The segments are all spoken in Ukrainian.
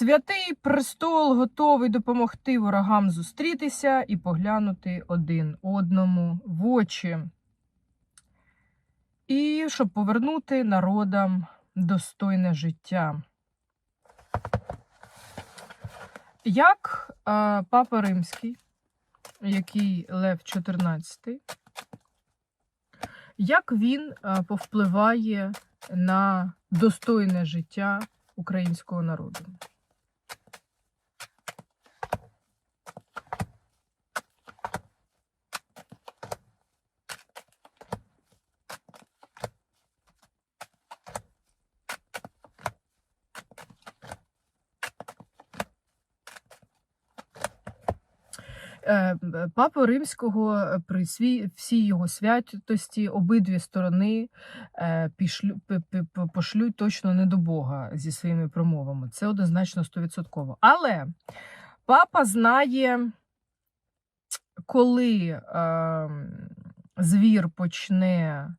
Святий престол готовий допомогти ворогам зустрітися і поглянути один одному в очі. І щоб повернути народам достойне життя. Як е, Папа Римський, який Лев XIV, як він е, повпливає на достойне життя українського народу? Папу Римського е, при свій, всій його святості обидві сторони е, пішлю, пошлють точно не до Бога зі своїми промовами. Це однозначно стовідсотково. Але папа знає, коли е, звір почне е,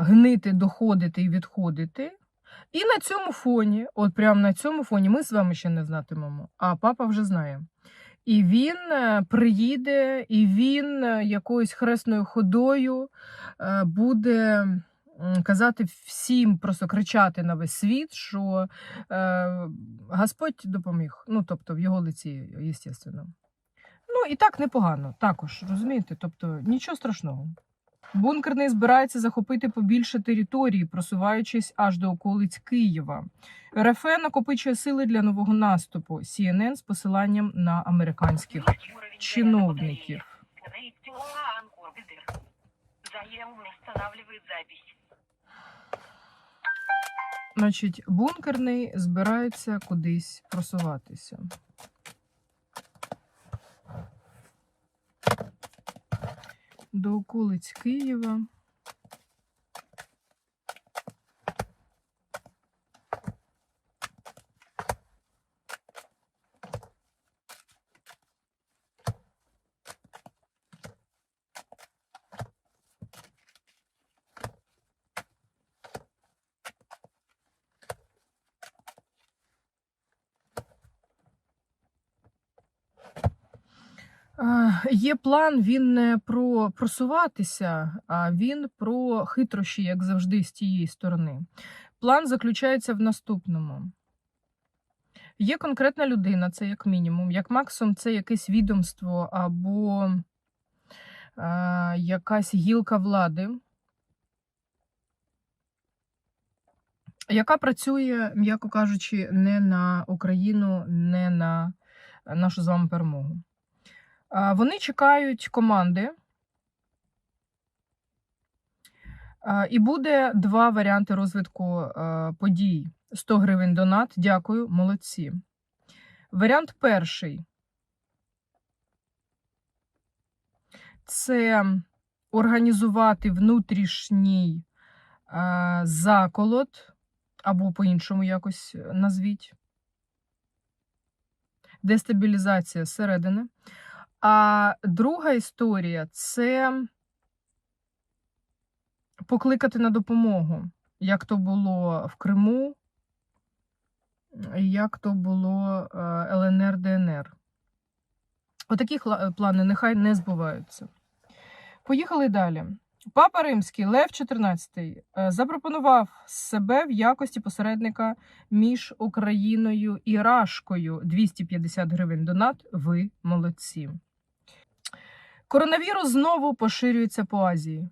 гнити, доходити і відходити. І на цьому фоні, от прямо на цьому фоні, ми з вами ще не знатимемо, а папа вже знає. І він е, приїде, і він е, якоюсь хресною ходою е, буде казати всім, просто кричати на весь світ, що Господь допоміг. Ну, тобто в його лиці, звісно. Ну, і так непогано, також, розумієте? Тобто нічого страшного. Бункерний збирається захопити побільше території, просуваючись аж до околиць Києва. РФ накопичує сили для нового наступу. CNN з посиланням на американських чиновників. Значить, бункерний збирається кудись просуватися. До околиць Києва. Е, Є план, він не про просуватися, а він про хитрощі, як завжди, з тієї сторони. План заключається в наступному. Є конкретна людина, це як мінімум. Як максимум, це якесь відомство або е, якась гілка влади, яка працює, м'яко кажучи, не на Україну, не на нашу з вами перемогу. Вони чекають команди. І буде два варіанти розвитку е, подій. 100 гривень донат. Дякую, молодці. Варіант перший. Це організувати внутрішній е, заколот, або по-іншому якось назвіть. Дестабілізація зсередини. А друга історія це покликати на допомогу, як то було в Криму, як то було е, ЛНР ДНР. Отакі плани нехай не збуваються. Поїхали далі. Папа Римський Лев XIV е, запропонував себе в якості посередника між Україною і Рашкою 250 гривень донат. Ви молодці. Коронавірус знову поширюється по Азії.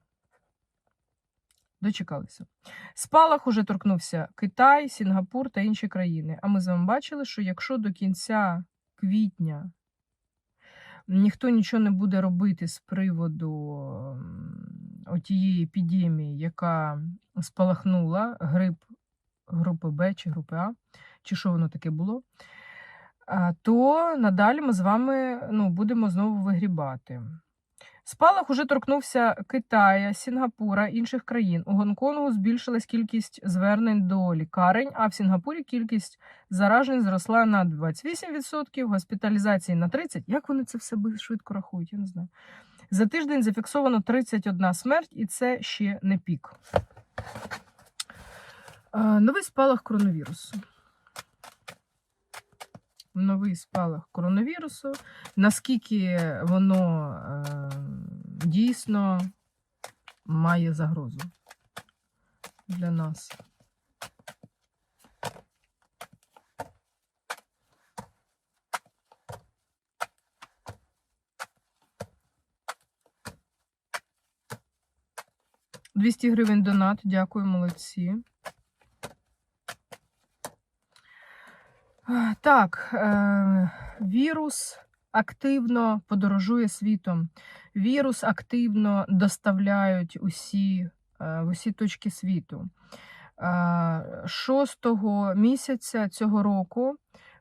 Дочекалися. Спалах уже торкнувся Китай, Сінгапур та інші країни. А ми з вами бачили, що якщо до кінця квітня ніхто нічого не буде робити з приводу отієї епідемії, яка спалахнула, грип групи Б чи групи А, чи що воно таке було, то надалі ми з вами ну, будемо знову вигрібати. Спалах уже торкнувся Китая, Сінгапура, інших країн. У Гонконгу збільшилась кількість звернень до лікарень, а в Сінгапурі кількість заражень зросла на 28%, госпіталізації на 30%. Як вони це все швидко рахують? Я не знаю. За тиждень зафіксовано 31 смерть, і це ще не пік. Новий спалах коронавірусу. новий спалах коронавірусу, наскільки воно е, дійсно має загрозу для нас. «200 гривень донат. Дякую, молодці. Так, е, вірус активно подорожує світом. Вірус активно доставляють усі, е, в усі точки світу. Е, 6 місяця цього року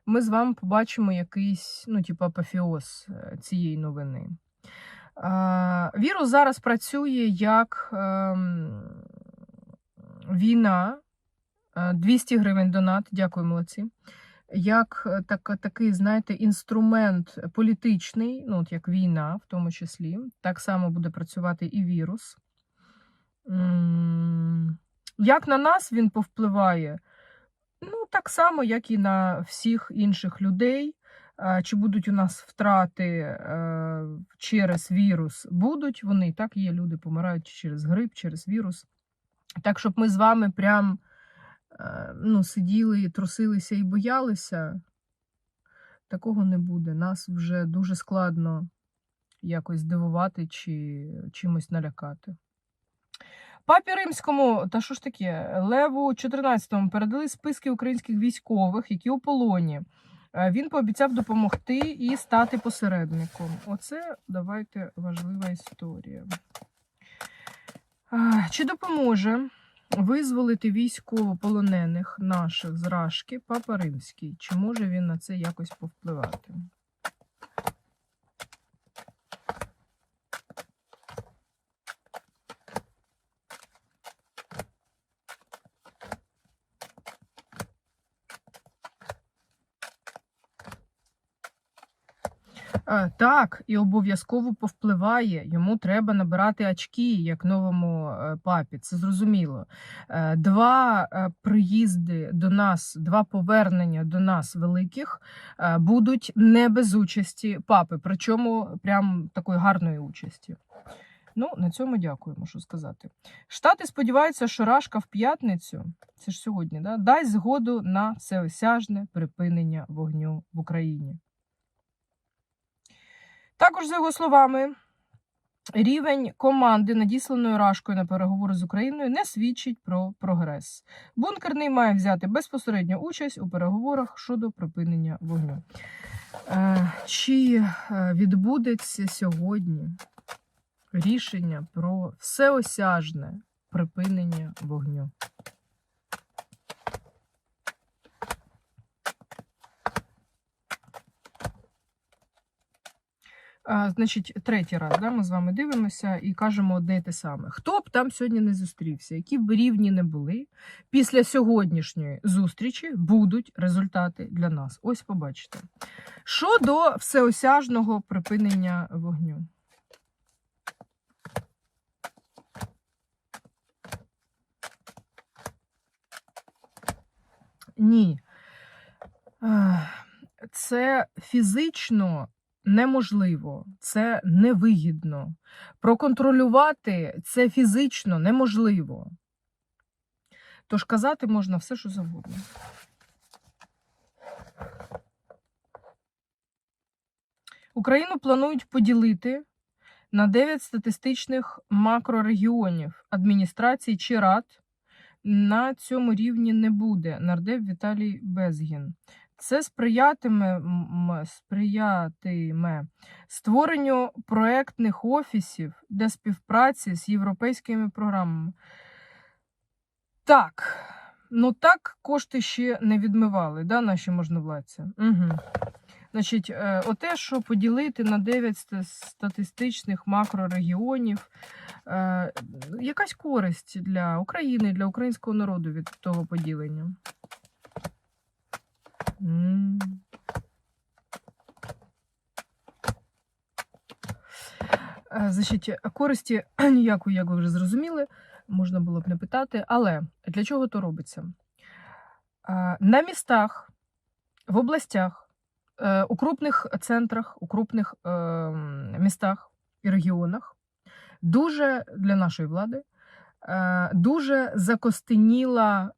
ми з вами побачимо якийсь, ну, типу, апофеоз е, цієї новини. Вірус зараз працює як ем, війна. Е, 200 гривень донат. Дякую, молодці як е, так, такий, знаєте, інструмент політичний, ну, от як війна, в тому числі, так само буде працювати і вірус. Як на нас він повпливає? Ну, так само, як і на всіх інших людей. Чи будуть у нас втрати е, через вірус? Будуть вони, так є, люди помирають через грип, через вірус. Так, щоб ми з вами прям ну, сиділи, трусилися і боялися, такого не буде. Нас вже дуже складно якось здивувати чи чимось налякати. Папі Римському, та що ж таке, Леву 14-му передали списки українських військових, які у полоні. Е, Він пообіцяв допомогти і стати посередником. Оце давайте важлива історія. Чи допоможе визволити військовополонених наших з Рашки Папа Римський? Чи може він на це якось повпливати? Так, і обов'язково повпливає. Йому треба набирати очки, як новому е, папі. Це зрозуміло. Е, Два е, приїзди до нас, два повернення до нас великих е, будуть не без участі папи, причому прям такої гарної участі. Ну, на цьому дякую, можу сказати. Штати сподіваються, що Рашка в п'ятницю, це ж сьогодні, да, дасть згоду на всеосяжне припинення вогню в Україні. Також, за його словами, рівень команди, надісланої Рашкою на переговори з Україною, не свідчить про прогрес. Бункерний має взяти безпосередню участь у переговорах щодо припинення вогню. Е, Чи е, відбудеться сьогодні рішення про всеосяжне припинення вогню? Значить, третій раз да, ми з вами дивимося і кажемо одне й те саме. Хто б там сьогодні не зустрівся, які б рівні не були, після сьогоднішньої зустрічі будуть результати для нас. Ось побачите. Що до всеосяжного припинення вогню? Ні. Це фізично неможливо, це невигідно. Проконтролювати це фізично неможливо. Тож казати можна все, що завгодно. Україну планують поділити на 9 статистичних макрорегіонів адміністрацій чи рад. На цьому рівні не буде. Нардеп Віталій Безгін. Це сприятиме, сприятиме створенню проектних офісів для співпраці з європейськими програмами. Так, ну так кошти ще не відмивали, да, наші можновладці. Угу. Значить, е, оте, що поділити на 9 статистичних макрорегіонів, е, якась користь для України, для українського народу від того поділення. Е, Значить, користі ніякої, як ви вже зрозуміли, можна було б не питати. Але для чого то робиться? Е, На містах, в областях е, у крупних центрах, у крупних містах і регіонах дуже для нашої влади дуже закостеніла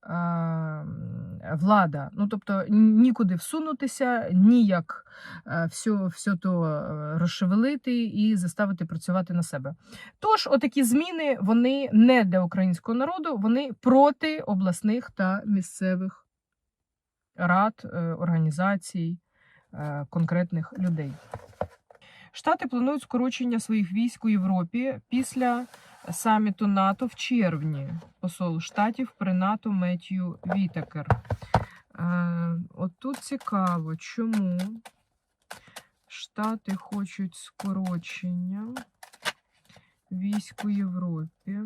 влада. Ну, тобто нікуди всунутися, ніяк е, все, все то е, розшевелити і заставити працювати на себе. Тож, отакі зміни вони не для українського народу, вони проти обласних та місцевих рад, е, організацій, е, конкретних людей. Штати планують скорочення своїх військ у Європі після саміту НАТО в червні. Посол штатів при НАТО Меттью Вітакер. Е, от тут цікаво, чому Штати хочуть скорочення військ у Європі.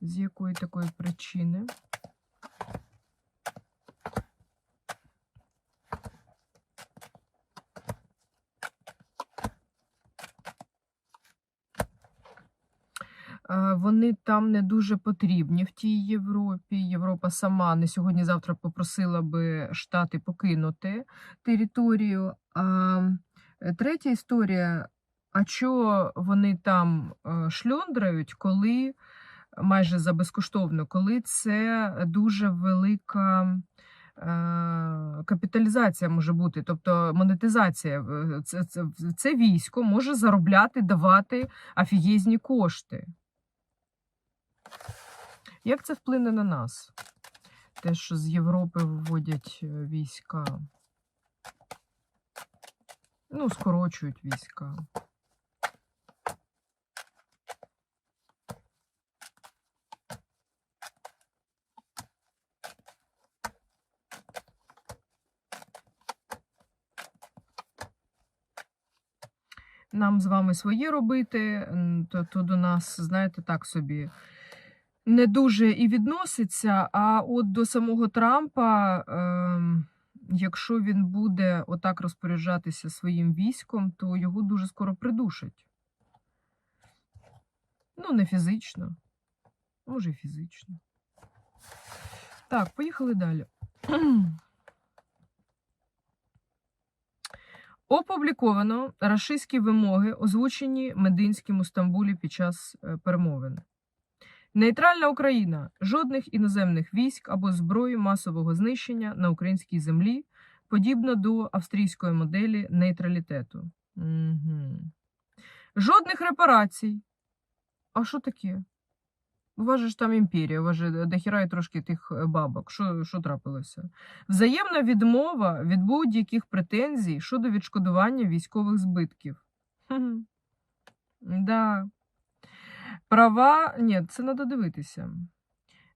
З якої такої причини? Е, Вони там не дуже потрібні в тій Європі. Європа сама не сьогодні-завтра попросила би Штати покинути територію. А е, третя історія: а що вони там е, шльондрають, коли майже за безкоштовно, коли це дуже велика. е, Капіталізація може бути, тобто монетизація. Це, це, це військо може заробляти, давати афігезні кошти. Як це вплине на нас? Те, що з Європи виводять е, війська. Ну, скорочують війська. Нам з вами своє робити, то, то до нас, знаєте, так собі не дуже і відноситься. А от до самого Трампа, ем, якщо він буде отак розпоряджатися своїм військом, то його дуже скоро придушать. Ну, не фізично. Може, фізично. Так, поїхали далі. Опубліковано рашистські вимоги, озвучені Мединським у Стамбулі під час е, перемовин. Нейтральна Україна. Жодних іноземних військ або зброї масового знищення на українській землі, подібно до австрійської моделі нейтралітету. Угу. Жодних репарацій. А що таке? У вас же ж там імперія, у вас же дохіра і трошки тих е, бабок. Що, трапилося? Взаємна відмова від будь-яких претензій щодо відшкодування військових збитків. Хм. Права, ні, це треба дивитися.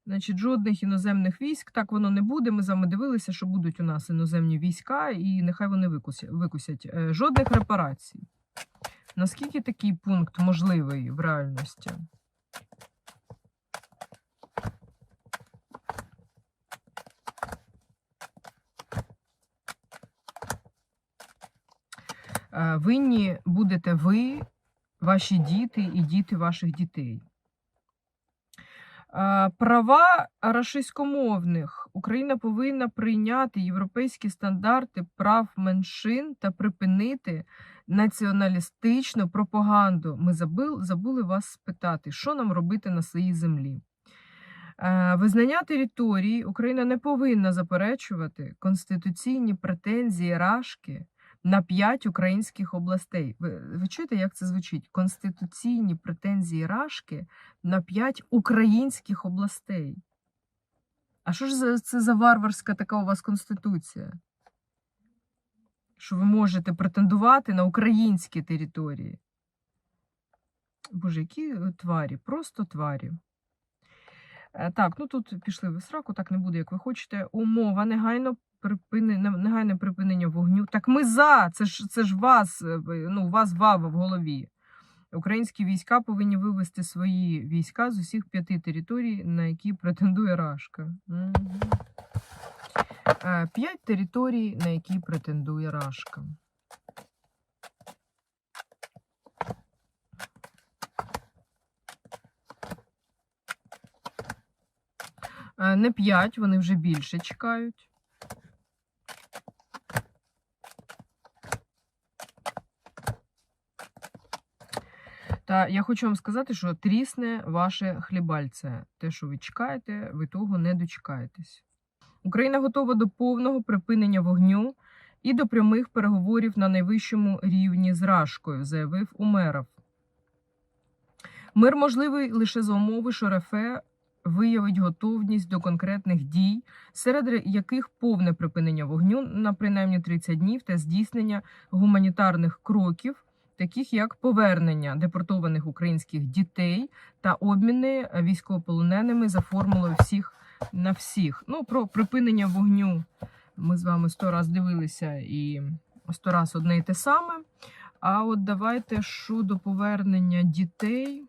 Значить, жодних іноземних військ, так воно не буде. Ми з вами дивилися, що будуть у нас іноземні війська, і нехай вони викусять. викусять. Е, Жодних репарацій. Наскільки такий пункт можливий в реальності? Е, Винні будете ви, ваші діти і діти ваших дітей. Права рашистськомовних. Україна повинна прийняти європейські стандарти прав меншин та припинити націоналістичну пропаганду. Ми забули, вас спитати, що нам робити на своїй землі. Визнання території Україна не повинна заперечувати конституційні претензії Рашки на п'ять українських областей. Ви, ви чуєте, як це звучить? Конституційні претензії Рашки на п'ять українських областей. А що ж це за варварська така у вас конституція? Що ви можете претендувати на українські території? Боже, які е, тварі, просто тварі. Е, Так, ну тут пішли в сраку, так не буде, як ви хочете. Умова негайно припинення, негайне припинення вогню. Так ми за! Це ж це ж вас, е, ну, вас вава в голові. Українські війська повинні вивести свої війська з усіх п'яти територій, на які претендує Рашка. Е, П'ять територій, на які претендує Рашка. Е, Не п'ять, вони вже більше чекають. Та я хочу вам сказати, що трісне ваше хлібальце. Те, що ви чекаєте, ви того не дочекаєтесь. Україна готова до повного припинення вогню і до прямих переговорів на найвищому рівні з Рашкою, заявив Умеров. Мир можливий лише за умови, що РФ виявить готовність до конкретних дій, серед яких повне припинення вогню на принаймні 30 днів та здійснення гуманітарних кроків, таких як повернення депортованих українських дітей та обміни військовополоненими за формулою всіх на всіх. Ну, про припинення вогню ми з вами сто раз дивилися і сто раз одне і те саме. А от давайте щодо повернення дітей.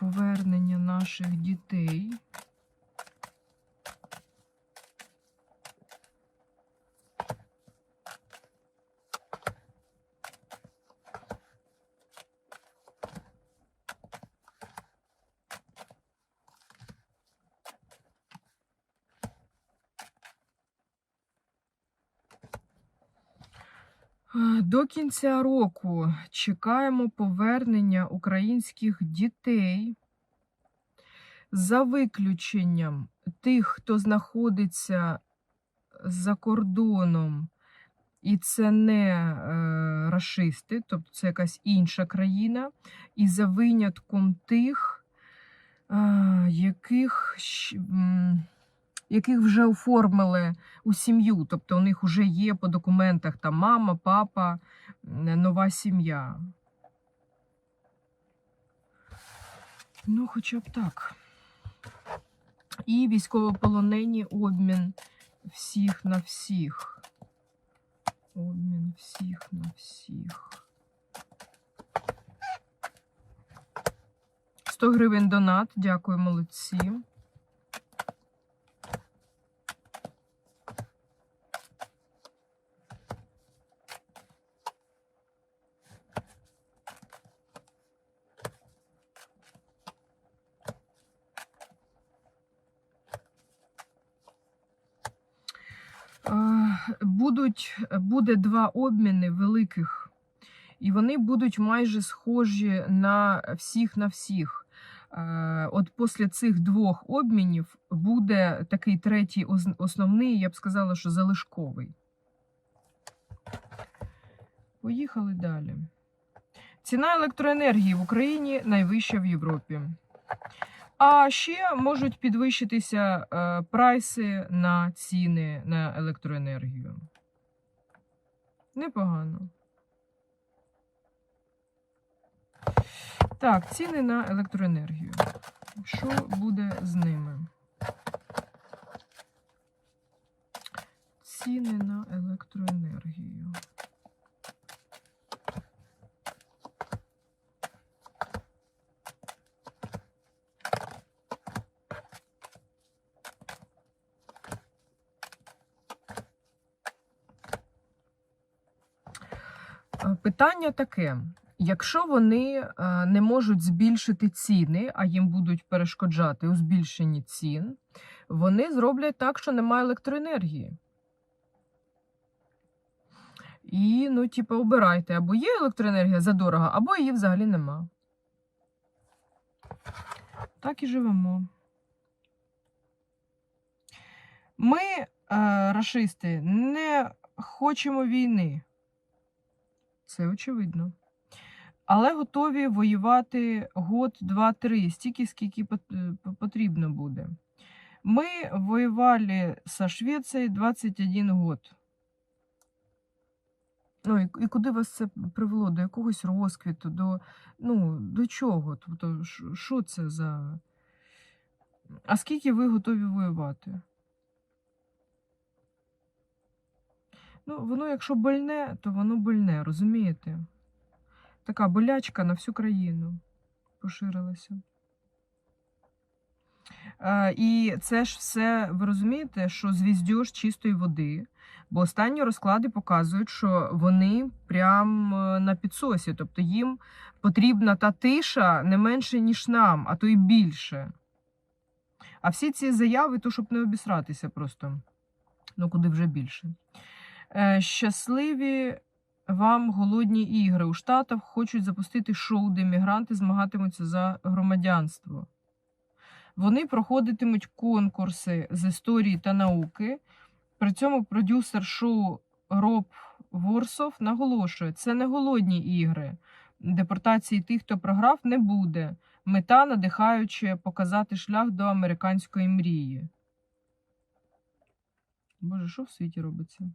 Повернення наших дітей. До кінця року чекаємо повернення українських дітей. За виключенням тих, хто знаходиться за кордоном, і це не е, рашисти, тобто це якась інша країна, і за винятком тих, е, яких, м, яких вже оформили у сім'ю, тобто у них вже є по документах там мама, папа, нова сім'я. Ну, хоча б так. І військовополонені обмін всіх на всіх. Обмін всіх на всіх. 100 гривень донат. Дякую, молодці. Будуть, буде два обміни великих, і вони будуть майже схожі на всіх на всіх. Е, От після цих двох обмінів буде такий третій основний, я б сказала, що залишковий. Поїхали далі. Ціна електроенергії в Україні найвища в Європі. А ще можуть підвищитися е, прайси на ціни на електроенергію. Непогано. Так, ціни на електроенергію. Що буде з ними? Ціни на електроенергію. Питання таке: якщо вони е, не можуть збільшити ціни, а їм будуть перешкоджати у збільшенні цін, вони зроблять так, що немає електроенергії. І, ну, типу, обирайте, або є електроенергія задорого, або її взагалі нема. Так і живемо. Ми, е, рашисти, не хочемо війни. Це очевидно. Але готові воювати год, два, три, стільки, скільки е, потрібно буде. Ми воювали со Швецією 21 год. Ну, і, і куди вас це привело? До якогось розквіту, до, ну, до чого? Тобто, що це за. А скільки ви готові воювати? Ну, воно, якщо больне, то воно больне, розумієте? Така болячка на всю країну поширилася. І це ж все, ви розумієте, що звіздьош чистої води, бо останні розклади показують, що вони прям е, на підсосі, тобто їм потрібна та тиша не менше, ніж нам, а то й більше. А всі ці заяви, то щоб не обісратися просто. Ну, куди вже більше. Е, щасливі вам голодні ігри. У Штатах хочуть запустити шоу, де мігранти змагатимуться за громадянство. Вони проходитимуть конкурси з історії та науки. При цьому продюсер шоу Роб Ворсов наголошує, це не голодні ігри. Депортації тих, хто програв, не буде. Мета надихаюче показати шлях до американської мрії. Боже, що в світі робиться?